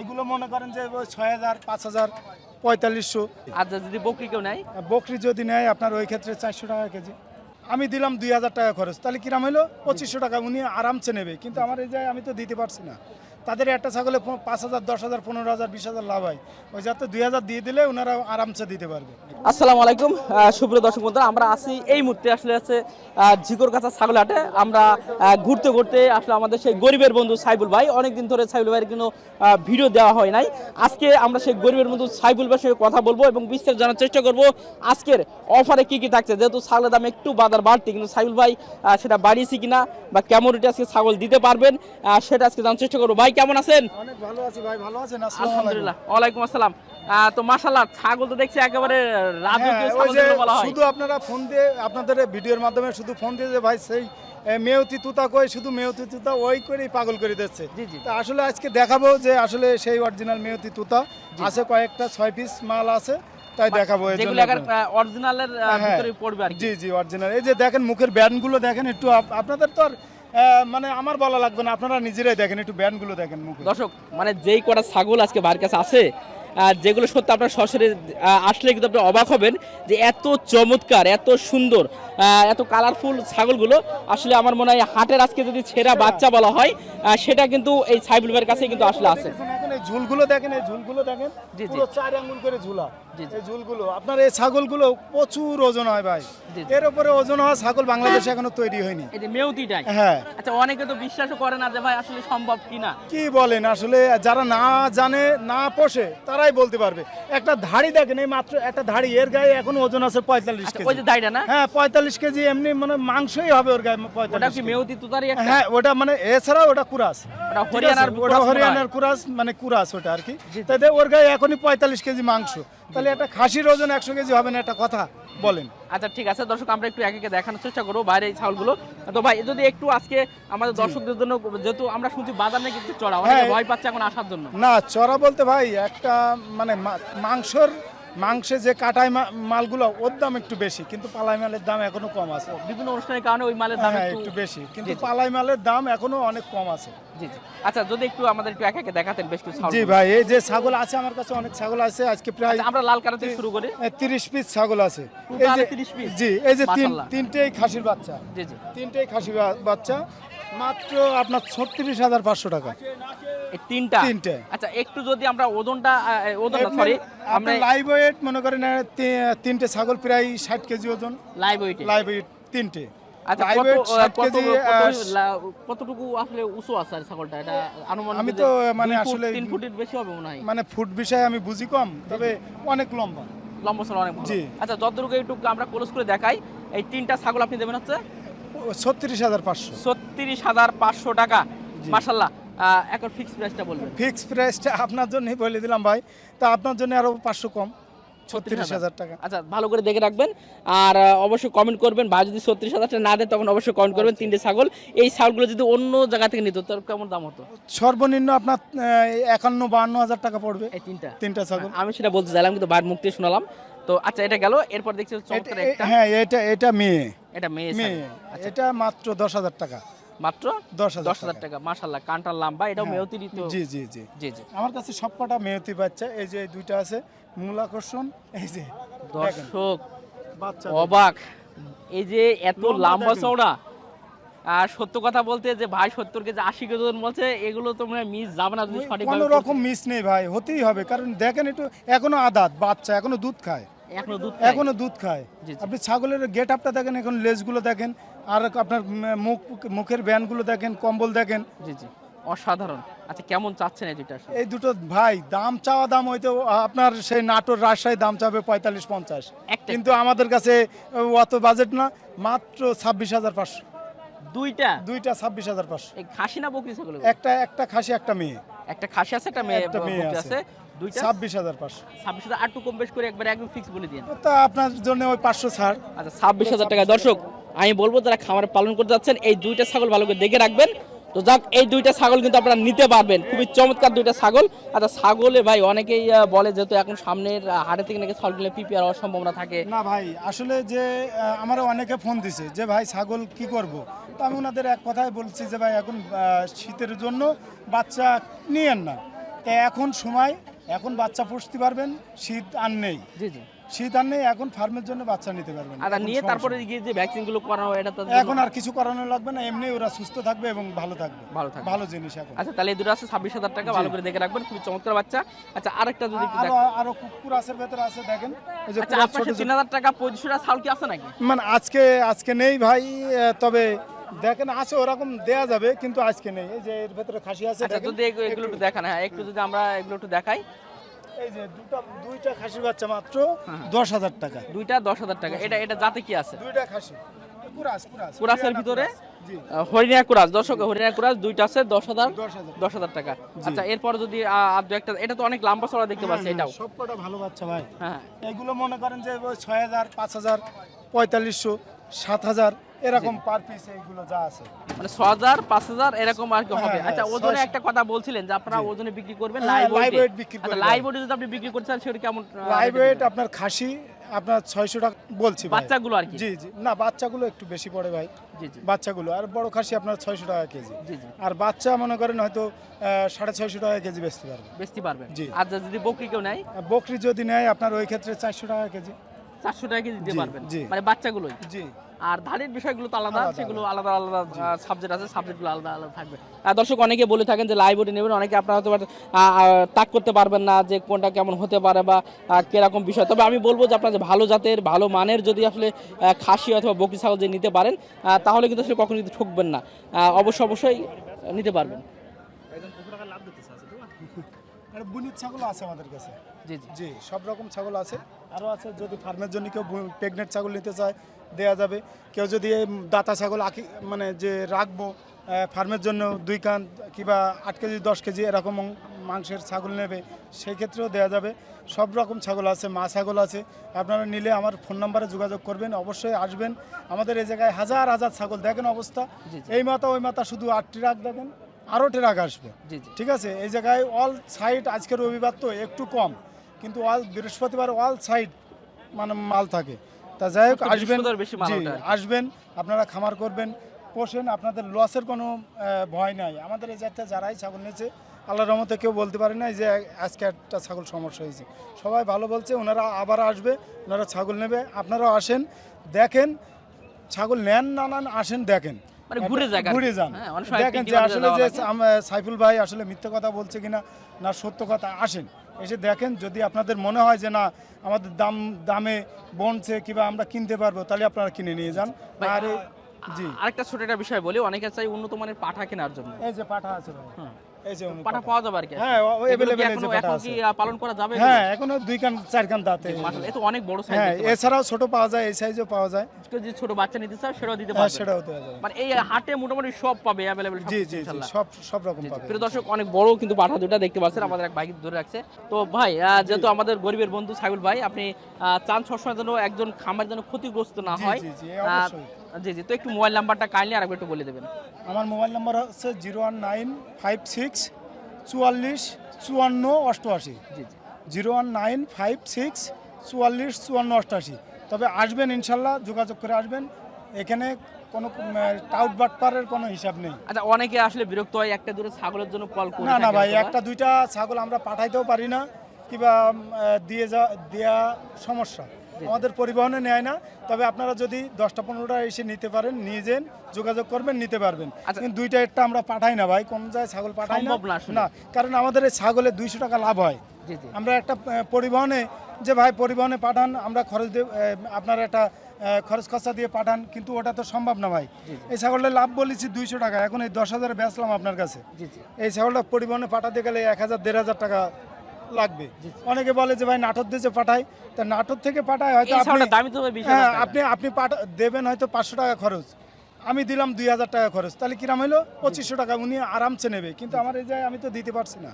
এগুলো মনে করেন যে ওই ছয় হাজার পাঁচ হাজার পঁয়তাল্লিশশো। আর যদি বকরি কেউ নেয়? বকরি যদি নেয় আপনার ওই ক্ষেত্রে চারশো টাকা কেজি। আমি দিলাম দুই হাজার টাকা খরচ তাহলে কিরাম হলো পঁচিশশো টাকা উনি আরামসে নেবে। কিন্তু আমার এই যায় আমি তো দিতে পারছি না। তাদের একটা ছাগলে পাঁচ হাজার, দশ হাজার, পনেরো হাজার, বিশ হাজার লাভ হয়। ওই যাতে দুই হাজার দিয়ে দিলে ওনারা আরামসে দিতে পারবে। আসসালামু আলাইকুম। সুপ্রিয় দর্শক বন্ধুরা, আমরা আছি এই মুহূর্তে আসলে আছে ঝিকর কাছা ছাগল হাটে। আমরা ঘুরতে ঘুরতে আসলে আমাদের সেই গরিবের বন্ধু সাইবুল ভাই, অনেকদিন ধরে সাইবুল ভাইয়ের কোনো ভিডিও দেওয়া হয় নাই। আজকে আমরা সেই গরিবের বন্ধু সাইবুল ভাইয়ের সঙ্গে কথা বলব এবং বিস্তারিত জানার চেষ্টা করব। আজকের অফারে কি কি থাকছে? যেহেতু ছাগলের দাম একটু বাজার বাড়তি, কিন্তু সাইবুল ভাই সেটা বাড়িয়েছে কিনা বা কেমন আজকে ছাগল দিতে পারবেন সেটা আজকে জানার চেষ্টা করব। ভাই কেমন আছেন? অনেক ভালো আছি ভাই ভালো আছেন? আলহামদুলিল্লাহ ওয়ালাইকুম আসসালাম। তো মাশাল্লাহ ছাগল তো দেখছি একেবারে রাজকীয় ছাগল বলা হয়। শুধু আপনারা ফোন দিয়ে আপনাদের ভিডিওর মাধ্যমে শুধু ফোন দিয়ে যে ভাই সেই মেয়তি তুতা কই শুধু মেয়তি তুতা ওই করেই পাগল করে দিচ্ছে। জি, জি। তা আসলে আজকে দেখাবো যে আসলে সেই অরিজিনাল মেয়তি তুতা আছে কয়েকটা ছয় পিস মাল আছে তাই দেখাবো যেগুলো আপনাদের। অরিজিনালের হ্যাঁ। ভিতরে পড়বে আর জি জি অরিজিনাল এই যে দেখেন মুখের ব্যান্ডগুলো দেখেন একটু আপনাদের তো আর মানে আমার বলা লাগবে না, আপনারা নিজেরাই দেখেন, একটু ব্যান্ডগুলো দেখেন মুখে। দর্শক মানে যেই কটা ছাগল আজকে ভাইয়ের কাছে আছে যেগুলো সত্যি আপনার সরাসরি আসলে কিন্তু আপনি অবাক হবেন যে এত চমৎকার, এত সুন্দর এত কালারফুল ছাগলগুলো। আসলে আমার মনে হয় হাটের আজকে যদি ছেঁড়া বাচ্চা বলা হয় সেটা কিন্তু এই সাইবুল ভাইয়ের কাছে কিন্তু আসলে আছে। ঝুলগুলো দেখেন এই ঝুলগুলো দেখেন। পুরো চার আঙ্গুল করে ঝুলা। এই ঝুলগুলো। আপনার এই ছাগলগুলো প্রচুর ওজন হয় ভাই। এর উপরে ওজন হওয়া ছাগল বাংলাদেশে এখনও তৈরি হয়নি। এই যে মেউতিটাই হ্যাঁ। আচ্ছা অনেকে তো বিশ্বাসও করে না যে ভাই আসলে সম্ভব কিনা। কি বলেন আসলে যারা না জানে না পোষে তারাই বলতে পারবে। একটা ধাড়ি দেখেন এই মাত্র একটা ধাড়ি এর গায়ে এখন ওজন আছে পঁয়তাল্লিশ আচ্ছা, ওই যে দাইটা না? হ্যাঁ পঁয়তাল্লিশ কেজি এমনি মানে মাংসই হবে ওর গায়ে পঁয়তাল্লিশ মেউতি হ্যাঁ ওটা মানে এছাড়া ওটা কুরাস। ওটা হরিয়ানার কুরাস মনে। হরিয়ানার কুরাস কুরাস ওটা আর কি। তাই ওর গায়ে এখনই পঁয়তাল্লিশ কেজি মাংস। তাহলে একটা খাসির ওজন একশো কেজি হবে না একটা কথা বলেন। আচ্ছা ঠিক আছে দর্শক আমরা একটু একে একে দেখানোর চেষ্টা করব বাইরে এই ছাগলগুলো তো ভাই যদি একটু আজকে আমাদের দর্শকদের জন্য যেহেতু আমরা শুনছি বাজার নাকি একটু চড়া হ্যাঁ। ভয় পাচ্ছে এখন আসার জন্য। না চড়া বলতে ভাই একটা মানে মাংসর মাংসে যে কাটাই মালগুলো ওর দাম একটু বেশি কিন্তু পালাই মালের দাম এখনও কম আছে। বিভিন্ন অনুষ্ঠানের কারণে ওই মালের দাম হ্যাঁ একটু বেশি কিন্তু। পালাই মালের দাম এখনও অনেক কম আছে। জি জি। আচ্ছা যদি একটু আমাদের একটু একে একে দেখাতেন বেশ কিছু জি ভাই এই যে ছাগল আছে আমার কাছে অনেক ছাগল আছে আজকে প্রায় আচ্ছা, আমরা লাল কালার থেকে শুরু করি। তিরিশ পিস ছাগল আছে। এই যে 30 piece? জি এই যে তিন তিনটেই খাসির বাচ্চা। জি জি। তিনটেই খাসি বা- বাচ্চা। মাত্র আপনার ছত্রিশ হাজার পাঁচশো টাকা। এই তিনটা? তিনটে। আচ্ছা একটু যদি আমরা ওজনটা আহ, ওজনটা সরি আমরা আপনার লাইভ ওয়েট মনে করেন আহ, তি- তিনটে ছাগল প্রায় ষাট কেজি ওজন। লাইভ ওয়েটে লাইভ ওয়েট তিনটে। আচ্ছা লাইভ কত ওয়েট আহ, ষাট কত কেজি কত লা- কতটুকু আসলে উঁচু আছে আর ছাগলটা? এটা আনুমানিক আমি তো মানে দুই ফুট, আসলে- তিন ফুটের বেশি হবে মনে হয়। মানে ফুট বিষয়ে আমি বুঝি কম তবে অনেক লম্বা। লম্বা অনেক ভালো। জি। আচ্ছা যতটুকু একটু আমরা ক্লোজ করে দেখাই এই তিনটা ছাগল আপনি দেবেন হচ্ছে? ছত্রিশ হাজার পাঁচশো। ছত্রিশ হাজার পাঁচশো টাকা। মাসাল্লাহ এখন ফিক্স প্রাইসটা বলবেন। ফিক্স প্রাইসটা আপনার জন্যই বলে দিলাম ভাই। তা আপনার জন্য আরও পাঁচশো কম। ছত্রিশ হাজার টাকা। আচ্ছা ভালো করে দেখে রাখবেন। আর অবশ্যই কমেন্ট করবেন। ভাই যদি ছত্রিশ হাজার টাকা না দেয় তখন অবশ্যই কমেন্ট করবেন। তিনটে ছাগল। এই ছাগলগুলো যদি অন্য জায়গা থেকে নিত তার কেমন দাম হতো? সর্বনিম্ন আপনার একান্ন বাহান্ন হাজার টাকা পড়বে। এই তিনটা। তিনটা ছাগল। আমি সেটা বলতে চাইলাম কিন্তু মুখ থেকে শোনালাম। তো আচ্ছা এটা গেল। এরপর দেখছি চমৎকার একটা হ্যাঁ এটা এটা মেয়ে। এটা মেয়ে মেয়ে। আচ্ছা। এটা মাত্র দশ হাজার টাকা। মাত্র দশ দশ হাজার টাকা। মাশাল্লাহ কানটার লাম্বা এটাও মেয়তি মেয়তিরই জি জি জি। জি জি। আমার কাছে সব কটা মেয়তি বাচ্চা এই যে দুইটা আছে মূল আকর্ষণ এই যে দর্শক বাচ্চা অবাক। এই যে এত লম্বা লম্বা চওড়া আর সত্য কথা বলতে যে ভাই সত্তর কেজি আশি কেজি ওজন বলছে এগুলো তোমরা মিস যাবে না যদি সঠিক কোনো রকম মিস নেই ভাই হতেই হবে। কারণ দেখেন একটু এখনও আদাত বাচ্চা এখনও দুধ খায়। এখনও দুধ খায়। এখনও দুধ খায়। আপনি ছাগলের গেট আপটা দেখেন এখন লেজগুলো দেখেন আর আপনার মুখ মুখের ব্যানগুলো দেখেন কম্বল দেখেন। জি জি। অসাধারণ। আচ্ছা কেমন চাচ্ছেন এই আসলে? এই দুটো ভাই দাম চাওয়া দাম হয়তো আপনার সেই নাটোর রাজশাহী দাম চাবে পঁয়তাল্লিশ পঞ্চাশ। কিন্তু আমাদের কাছে অত বাজেট না মাত্র ছাব্বিশ হাজার পাঁচশো। দুইটা? দুইটা ছাব্বিশ হাজার পাঁচশো। খাসি না বকরি ছাগল একটা একটা খাসি একটা মেয়ে। একটা খাসি আছে একটা মেয়ে একটা মেয়ে আছে। দুইটা? ছাব্বিশ হাজার পাঁচশো। ছাব্বিশ হাজার কম বেশ করে একবার একদম ফিক্স বলে দিন তা আপনার জন্য ওই পাঁচশো ছাড়। আচ্ছা ছাব্বিশ হাজার টাকা। দর্শক আমি বলব তারা খামার পালন করতে যাচ্ছেন এই দুইটা ছাগল ভালো করে দেখে রাখবেন। তো যাক এই দুইটা ছাগল কিন্তু আপনারা নিতে পারবেন। খুবই চমৎকার দুইটা ছাগল। আচ্ছা ছাগলে ভাই অনেকেই বলে যেহেতু এখন সামনের হাটে থেকে নাকি ছাগল কিনলে পিপি আর সম্ভাবনা থাকে। না ভাই আসলে যে আহ, আমারও অনেকে ফোন দিছে যে ভাই ছাগল কি করব? তো আমি ওনাদের এক কথাই বলছি যে ভাই এখন শীতের জন্য বাচ্চা নিয়েন না। তাই এখন সময় এখন বাচ্চা পুষতে পারবেন শীত আর নেই। জি জি। নেই এখন ফার্মের জন্য বাচ্চা নিতে পারবেন আর নিয়ে তারপরে গিয়ে যে ভ্যাকসিনগুলো করানো এটা এখন আর কিছু করানো লাগবে না এমনি ওরা সুস্থ থাকবে এবং ভালো থাকবে। ভালো থাকবে। ভালো জিনিস এখন। আচ্ছা তাহলে এই দুটো আছে ছাব্বিশ হাজার টাকা ভালো করে দেখে রাখবেন খুবই চমৎকার বাচ্চা। আচ্ছা আরেকটা যদি আরও আরও কুকুরাসের ভেতরে আছে দেখেন। এই যে আচ্ছা তিন হাজার টাকা পঁচিশটা ছাউল কি আছে নাকি? মানে আজকে আজকে নেই ভাই তবে দেখেন আছে ওরকম দেয়া যাবে কিন্তু আজকে নেই। এই যে এর ভেতরে খাসি আছে আচ্ছা যদি এগুলো একটু দেখান হ্যাঁ একটু যদি আমরা এগুলো একটু দেখাই। এই যে দুটো দুইটা খাসির বাচ্চা মাত্র হ্যাঁ। দশ হাজার টাকা। দুইটা দশ হাজার টাকা। এটা এটা যাতে কি আছে? দুইটা খাসি। কুরাস কুরাস। কুরাসের ভিতরে? হরিণা কুরাজ দর্শক হরিণা কুরাজ দুইটা আছে দশ হাজার দশ হাজার টাকা। আচ্ছা এরপর যদি আহ, আর দু একটা এটা তো অনেক লম্বা চড়া দেখতে পাচ্ছি হ্যাঁ, এটাও। সবকটা ভালো বাচ্চা ভাই। হ্যাঁ। এগুলো মনে করেন যে ছয় হাজার পাঁচ হাজার পঁয়তাল্লিশশো সাত হাজার এরকম পার পিস এইগুলো যা আছে। মানে ছ হাজার পাঁচ হাজার এরকম আর কি হবে। হ্যাঁ, আচ্ছা হ্যাঁ, ওজনে একটা কথা বলছিলেন যে আপনারা ওজনে বিক্রি করবেন হ্যাঁ, লাইভ live weight বিক্রি আচ্ছা লাইভ ওয়েট যদি আপনি বিক্রি করছেন সেটা কেমন লাইভ ওয়েট আপনার খাসি আপনার ছয়শো টাকা বলছি। বাচ্চাগুলো আর কি? জি জি। না বাচ্চাগুলো একটু বেশি পড়ে ভাই। জি জি। বাচ্চাগুলো। আর বড় খাসি আপনার ছয়শো টাকা কেজি। জি জি। আর বাচ্চা মনে করেন হয়তো সাড়ে ছয়শো টাকা কেজি বেচতে পারবে। বেচতে পারবেন। জি। আর যদি বকরি কেউ নেয়? বকরি যদি নেয় আপনার ওই ক্ষেত্রে চারশো টাকা কেজি। চারশো টাকা কেজি দিতে পারবেন। মানে বাচ্চাগুলোই? জি। আর ধানের বিষয়গুলো তো আলাদা সেগুলো আলাদা। আলাদা সাবজেক্ট আছে সাবজেক্টগুলো আলাদা আলাদা থাকবে। আর দর্শক অনেকে বলে থাকেন যে লাইভ ওটি নেবেন অনেকে আপনারা হয়তো তাক করতে পারবেন না যে কোনটা কেমন হতে পারে বা কীরকম বিষয়। তবে আমি বলব যে আপনারা যে ভালো জাতের ভালো মানের যদি আসলে খাসি অথবা বকরি ছাগল যদি নিতে পারেন তাহলে কিন্তু আসলে কখনো কিন্তু ঠকবেন না। আহ, অবশ্যই অবশ্যই নিতে পারবেন। বুনির ছাগল আছে আমাদের কাছে। জি জি। জি সব রকম ছাগল আছে। আরও আছে যদি ফার্মের জন্য কেউ প্রেগনেন্ট ছাগল নিতে চায় দেয়া যাবে। কেউ যদি এই দাতা ছাগল আঁকি মানে যে রাখব ফার্মের জন্য দুই কান কিংবা আট কেজি দশ কেজি এরকম মাংসের ছাগল নেবে সেই ক্ষেত্রেও দেওয়া যাবে। সব রকম ছাগল আছে মা ছাগল আছে। আপনারা নিলে আমার ফোন নাম্বারে যোগাযোগ করবেন অবশ্যই আসবেন। আমাদের এই জায়গায় হাজার হাজার ছাগল দেখেন অবস্থা। এই মাথা ওই মাথা শুধু আটটি ট্রাক দেখেন আরও ট্রাক আসবে। ঠিক আছে? এই জায়গায় অল সাইড আজকে রবিবার তো একটু কম কিন্তু অল বৃহস্পতিবার অল সাইড মানে মাল থাকে। তা যাই হোক আসবেন। জি। আসবেন আপনারা খামার করবেন পোষেন আপনাদের লসের কোনো ভয় নাই। আমাদের এই জায়গাতে যারাই ছাগল নিয়েছে আল্লাহর রহমতে কেউ বলতে পারে না যে আজকে একটা ছাগল সমস্যা হয়েছে। সবাই ভালো বলছে ওনারা আবার আসবে ওনারা ছাগল নেবে আপনারাও আসেন দেখেন ছাগল নেন না নেন আসেন দেখেন। মানে ঘুরে যান। হ্যাঁ, দেখেন যে আসলে যে সাইফুল ভাই আসলে মিথ্যে কথা বলছে কিনা না সত্য কথা আসেন। এসে দেখেন যদি আপনাদের মনে হয় যে না আমাদের দাম দামে বনছে কিংবা আমরা কিনতে পারব তাহলে আপনারা কিনে নিয়ে যান। আর জি। আরেকটা ছোট একটা বিষয় বলি অনেকে চাই উন্নত মানের পাঠা কেনার জন্য। এই যে পাঠা আছে ভাই। হুম। এই যে পাঠা। পাওয়া যাবে আর কি। হ্যাঁ এই যে পাঠা আছে। পালন করা যাবে? হ্যাঁ এখনও দুই কান চার কান দাঁতে। মাশাআল্লাহ, এ অনেক বড় সাইজ হ্যাঁ এছাড়াও ছোট পাওয়া যায় এই সাইজও পাওয়া যায়। যে ছোট বাচ্চা নিতে সেটাও দিতে পারবে। সেটাও দেওয়া যাবে। মানে এই হাটে মোটামুটি সব পাবে অ্যাভেলেবেল জি জি জি সব সব রকম পাবে। প্রিয় দর্শক অনেক বড় কিন্তু পাঠা দুটা দেখতে পাচ্ছেন আমাদের এক ভাই ধরে রাখছে। তো ভাই যেহেতু আমাদের গরিবের বন্ধু সাইবুল ভাই আপনি চান সবসময় যেন একজন খামার যেন ক্ষতিগ্রস্ত না হয়। জি, জি, আহ, জি জি। তো একটু মোবাইল নাম্বারটা কাইন্ডলি আরেকবার একটু বলে দেবেন। আমার মোবাইল নাম্বার হচ্ছে zero one nine five six চুয়াল্লিশ চুয়ান্ন অষ্টআশি। Zero one nine five six চুয়াল্লিশ চুয়ান্ন অষ্টআশি। তবে আসবেন ইনশাল্লাহ যোগাযোগ করে আসবেন। এখানে কোনো টাউট বাটপারের কোনো হিসাব নেই। আচ্ছা অনেকে আসলে বিরক্ত হয় একটা দূরে ছাগলের জন্য কল করে না না ভাই একটা দুইটা ছাগল আমরা পাঠাইতেও পারি না কিংবা দিয়ে যা দেওয়া সমস্যা। আমাদের পরিবহনে নেয় না তবে আপনারা যদি দশটা পনেরোটা এসে নিতে পারেন নিয়ে যান যোগাযোগ করবেন নিতে পারবেন। আচ্ছা। কিন্তু দুইটা একটা আমরা পাঠাই না ভাই কোন জায়গায় ছাগল পাঠাই না। না কারণ আমাদের এই ছাগলে দুইশো টাকা লাভ হয়। আমরা একটা পরিবহনে যে ভাই পরিবহনে পাঠান আমরা খরচ দিয়ে আপনার একটা খরচ খরচা দিয়ে পাঠান কিন্তু ওটা তো সম্ভব না ভাই। এই ছাগলটা লাভ বলেছি দুইশো টাকা এখন এই দশ হাজার বেচলাম আপনার কাছে। এই ছাগলটা পরিবহনে পাঠাতে গেলে এক হাজার দেড় হাজার টাকা লাগবে। অনেকে বলে যে ভাই নাটোর দিয়ে যে পাঠাই। তা নাটোর থেকে পাঠায় হয়তো হ্যাঁ আপনি আপনি পাঠা দেবেন হয়তো পাঁচশো টাকা খরচ। আমি দিলাম দুই হাজার টাকা খরচ। তাহলে কিরাম হলো পঁচিশশো টাকা। উনি আরামসে নেবে। কিন্তু আমার এই জায়গায় আমি তো দিতে পারছি না।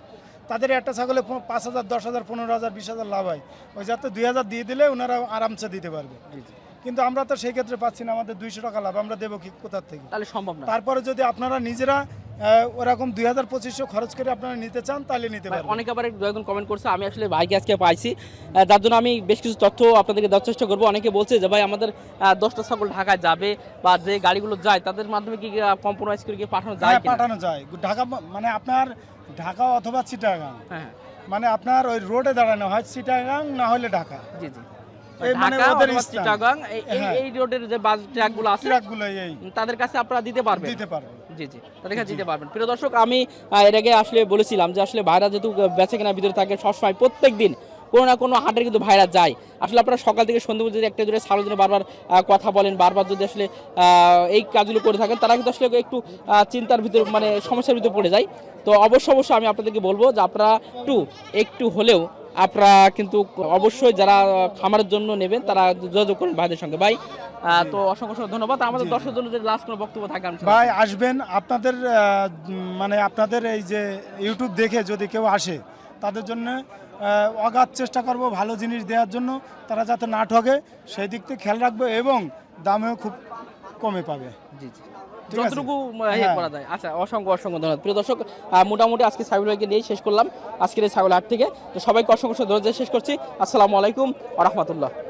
তাদের একটা ছাগলে পাঁচ হাজার দশ হাজার পনেরো হাজার বিশ হাজার লাভ হয়। ওই যাতে দুই হাজার দিয়ে দিলে ওনারা আরামসে দিতে পারবে। কিন্তু আমরা তো সেই ক্ষেত্রে পাচ্ছি না আমাদের দুইশো টাকা লাভ আমরা দেবো কি কোথার থেকে? তাহলে সম্ভব না। তারপরে যদি আপনারা নিজেরা ওরকম দুই হাজার পঁচিশশো খরচ করে আপনারা নিতে চান তাহলে নিতে পারেন অনেক আবার একজন কমেন্ট করছে আমি আসলে ভাইকে আজকে পাইছি যার জন্য আমি বেশ কিছু তথ্য আপনাদেরকে দেওয়ার চেষ্টা করব। অনেকে বলছে যে ভাই আমাদের দশটা ছাগল ঢাকায় যাবে বা যে গাড়িগুলো যায় তাদের মাধ্যমে কি কম্প্রোমাইজ করে কি পাঠানো যায় হ্যাঁ পাঠানো যায়। ঢাকা মানে আপনার ঢাকা অথবা চিটাগাং। হ্যাঁ হ্যাঁ, মানে আপনার ওই রোডে দাঁড়ানো হয় চিটাগাং না হলে ঢাকা। জি জি। ঢাকা। চিটাগাং এই- এই- হ্যাঁ। এই রোডের যে বাস ট্র্যাকগুলো আছে তাদের কাছে আপনারা দিতে পারবেন? দিতে পারবে। জি জি তাদের কাছে দিতে পারবেন। প্রিয় দর্শক আমি এর আগে আসলে বলেছিলাম যে আসলে ভাইরা যেহেতু বেচে কেনার ভিতরে থাকে সবসময় প্রত্যেক দিন কোনো না কোনো হাটের কিন্তু ভাইরা যায়। আসলে আপনারা সকাল থেকে সন্ধ্যে পর্যন্ত যদি একটা দূরে সালো দিনে বারবার কথা বলেন বারবার যদি আসলে আহ, এই কাজগুলো করে থাকেন তারা কিন্তু আসলে একটু চিন্তার ভিতরে মানে সমস্যার ভিতরে পড়ে যায়। তো অবশ্য অবশ্যই আমি আপনাদেরকে বলব যে আপনারা একটু একটু হলেও আপনারা কিন্তু অবশ্যই যারা খামারের জন্য নেবেন তারা যোগাযোগ করুন ভাইদের সঙ্গে। ভাই তো অসংখ্য অসংখ্য ধন্যবাদ। আমাদের। দর্শক জন্য লাস্ট কোনো বক্তব্য থাকে ভাই আসবেন। আপনাদের মানে আপনাদের এই যে ইউটিউব দেখে যদি কেউ আসে তাদের জন্য অগাধ চেষ্টা করব ভালো জিনিস দেওয়ার জন্য। তারা যাতে না ঠকে সেই দিক থেকে খেয়াল রাখব এবং দামেও খুব কমে পাবে। জি জি? যতটুকু হ্যাঁ। করা যায়। আচ্ছা অসংখ্য অসংখ্য ধন্যবাদ। প্রিয় দর্শক মোটামুটি আজকে ছাগল ভাইকে নিয়ে শেষ করলাম। আজকের এই ছাগল হাট থেকে। তো সবাইকে অসংখ্য অসংখ্য ধন্যবাদ। শেষ করছি। আসসালামু আলাইকুম আ রহমতুল্লাহ।